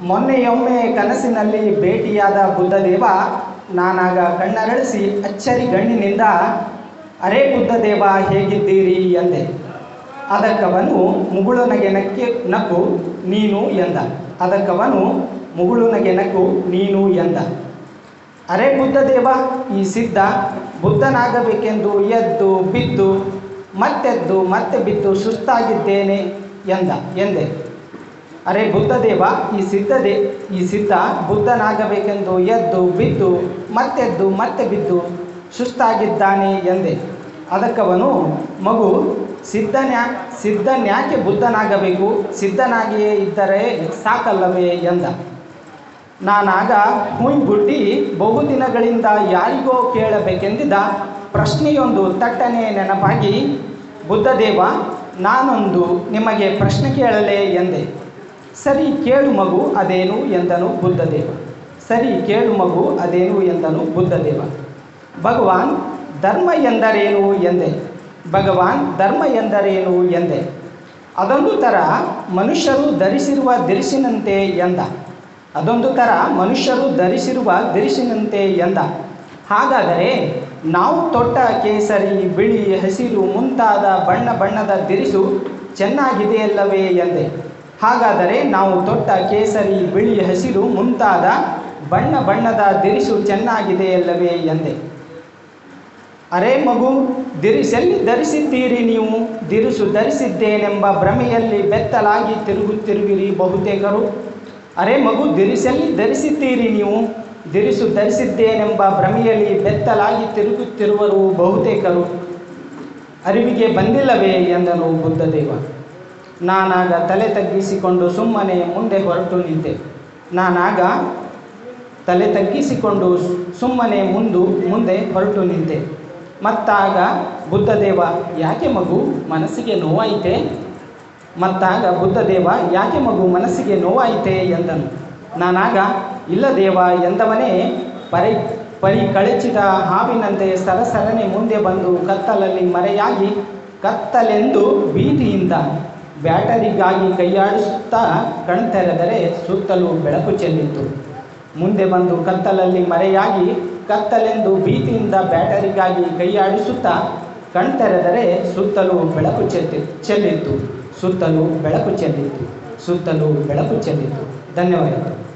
ಮೊನ್ನೆಯೊಮ್ಮೆ ಕನಸಿನಲ್ಲಿ ಭೇಟಿಯಾದ ಬುದ್ಧದೇವ, ನಾನಾಗ ಕಣ್ಣರಳಿಸಿ ಅಚ್ಚರಿ ಗಣ್ಣಿನಿಂದ ಅರೇ ಬುದ್ಧದೇವ, ಹೇಗಿದ್ದೀರಿ? ಎಂದೆ. ಅದಕ್ಕವನು ಮುಗುಳುನಗೆ ನಕ್ಕೆ ನಕ್ಕು, ನೀನು? ಎಂದ. ಅದಕ್ಕವನು ಮುಗುಳುನಗೆ ನಕ್ಕು, ನೀನು? ಎಂದ. ಅರೆ ಬುದ್ಧದೇವ, ಈ ಸಿದ್ಧ ಬುದ್ಧನಾಗಬೇಕೆಂದು ಎದ್ದು ಬಿದ್ದು, ಮತ್ತೆದ್ದು ಮತ್ತೆ ಬಿದ್ದು ಸುಸ್ತಾಗಿದ್ದೇನೆ? ಎಂದ. ಎಂದೆ. ಅರೆ ಬುದ್ಧದೇವ, ಈ ಸಿದ್ಧದೆ ಈ ಸಿದ್ಧ ಬುದ್ಧನಾಗಬೇಕೆಂದು ಎದ್ದು ಬಿದ್ದು, ಮತ್ತೆದ್ದು ಮತ್ತೆ ಬಿದ್ದು ಸುಸ್ತಾಗಿದ್ದಾನೆ ಎಂದೆ. ಅದಕ್ಕವನು, ಮಗು, ಸಿದ್ಧನ್ಯಾ, ಸಿದ್ಧನ್ಯಾಕೆ ಬುದ್ಧನಾಗಬೇಕು? ಸಿದ್ಧನಾಗಿಯೇ ಇದ್ದರೆ ಸಾಕಲ್ಲವೇ ಎಂದ. ನಾನಾಗ ಬಹು ಬಹುದಿನಗಳಿಂದ ಯಾರಿಗೋ ಕೇಳಬೇಕೆಂದಿದ್ದ ಪ್ರಶ್ನೆಯೊಂದು ತಟ್ಟನೆ ನೆನಪಾಗಿ, ಬುದ್ಧದೇವ, ನಾನೊಂದು ನಿಮಗೆ ಪ್ರಶ್ನೆ ಕೇಳಲೇ ಎಂದೆ. ಸರಿ, ಕೇಳು ಮಗು, ಅದೇನು ಎಂದನು ಬುದ್ಧದೇವ. ಸರಿ, ಕೇಳು ಮಗು, ಅದೇನು ಎಂದನು ಬುದ್ಧದೇವ. ಭಗವಾನ್, ಧರ್ಮ ಎಂದರೇನು ಎಂದೆ? ಭಗವಾನ್, ಧರ್ಮ ಎಂದರೇನು ಎಂದೆ? ಅದೊಂದು ಥರ ಮನುಷ್ಯರು ಧರಿಸಿರುವ ದಿರಿಸಿನಂತೆ ಎಂದ. ಅದೊಂದು ಥರ ಮನುಷ್ಯರು ಧರಿಸಿರುವ ದಿರಿಸಿನಂತೆ ಎಂದ. ಹಾಗಾದರೆ ನಾವು ತೊಟ್ಟ, ಕೇಸರಿ, ಬಿಳಿ, ಹಸಿರು, ಮುಂತಾದ ಬಣ್ಣ ಬಣ್ಣದ ದಿರಿಸು ಚೆನ್ನಾಗಿದೆಯಲ್ಲವೇ ಎಂದೆ? ಹಾಗಾದರೆ ನಾವು ತೊಟ್ಟ ಕೇಸರಿ ಬಿಳಿ ಹಸಿರು ಮುಂತಾದ ಬಣ್ಣ ಬಣ್ಣದ ದಿರಿಸು ಚೆನ್ನಾಗಿದೆಯಲ್ಲವೇ ಎಂದೆ. ಅರೆ ಮಗು, ದಿರಿಸೆಲ್ಲಿ ಧರಿಸಿದ್ದೀರಿ ನೀವು? ದಿರಿಸು ಧರಿಸಿದ್ದೇನೆಂಬ ಭ್ರಮೆಯಲ್ಲಿ ಬೆತ್ತಲಾಗಿ ತಿರುಗುತ್ತಿರುವಿರಿ ಬಹುತೇಕರು. ಅರೆ ಮಗು, ದಿರಿಸೆಲ್ಲಿ ಧರಿಸಿದ್ದೀರಿ ನೀವು? ದಿರಿಸು ಧರಿಸಿದ್ದೇನೆಂಬ ಭ್ರಮೆಯಲ್ಲಿ ಬೆತ್ತಲಾಗಿ ತಿರುಗುತ್ತಿರುವರು ಬಹುತೇಕರು. ಅರಿವಿಗೆ ಬಂದಿಲ್ಲವೇ ಎಂದನು ಬುದ್ಧದೇವ. ನಾನಾಗ ತಲೆ ತಗ್ಗಿಸಿಕೊಂಡು ಸುಮ್ಮನೆ ಮುಂದೆ ಹೊರಟು ನಿಂತೆ. ನಾನಾಗ ತಲೆ ತಗ್ಗಿಸಿಕೊಂಡು ಸುಮ್ಮನೆ ಮುಂದು, ಮುಂದೆ ಹೊರಟು ನಿಂತೆ. ಮತ್ತಾಗ ಬುದ್ಧದೇವ, ಯಾಕೆ ಮಗು, ಮನಸ್ಸಿಗೆ ನೋವಾಯಿತೆ? ಮತ್ತಾಗ ಬುದ್ಧದೇವ, ಯಾಕೆ ಮಗು, ಮನಸ್ಸಿಗೆ ನೋವಾಯಿತೆ? ಎಂದನು. ನಾನಾಗ ಇಲ್ಲ ದೇವ ಎಂದವನೇ ಪರಿ ಪರಿ ಕಳಚಿದ ಹಾವಿನಂತೆ ಸರಸರನೆ ಮುಂದೆ ಬಂದು ಕತ್ತಲಲ್ಲಿ ಮರೆಯಾಗಿ ಕತ್ತಲೆಂದು ಬೀದಿಯಿಂದ ಬ್ಯಾಟರಿಗಾಗಿ ಕೈಯಾಡಿಸುತ್ತಾ ಕಣ್ತೆರೆದರೆ ಸುತ್ತಲೂ ಬೆಳಕು ಚೆಲ್ಲಿತು ಮುಂದೆ ಬಂದು ಕತ್ತಲಲ್ಲಿ ಮರೆಯಾಗಿ ಕತ್ತಲೆಂದು ಭೀತಿಯಿಂದ ಬ್ಯಾಟರಿಗಾಗಿ ಕೈಯಾಡಿಸುತ್ತಾ ಕಣ್ತೆರೆದರೆ ಸುತ್ತಲೂ ಬೆಳಕು ಚೆಲ್ಲಿ ಚೆಲ್ಲಿತ್ತು. ಸುತ್ತಲೂ ಬೆಳಕು ಚೆಲ್ಲಿತು ಸುತ್ತಲೂ ಬೆಳಕು ಚೆಲ್ಲಿತು ಧನ್ಯವಾದಗಳು.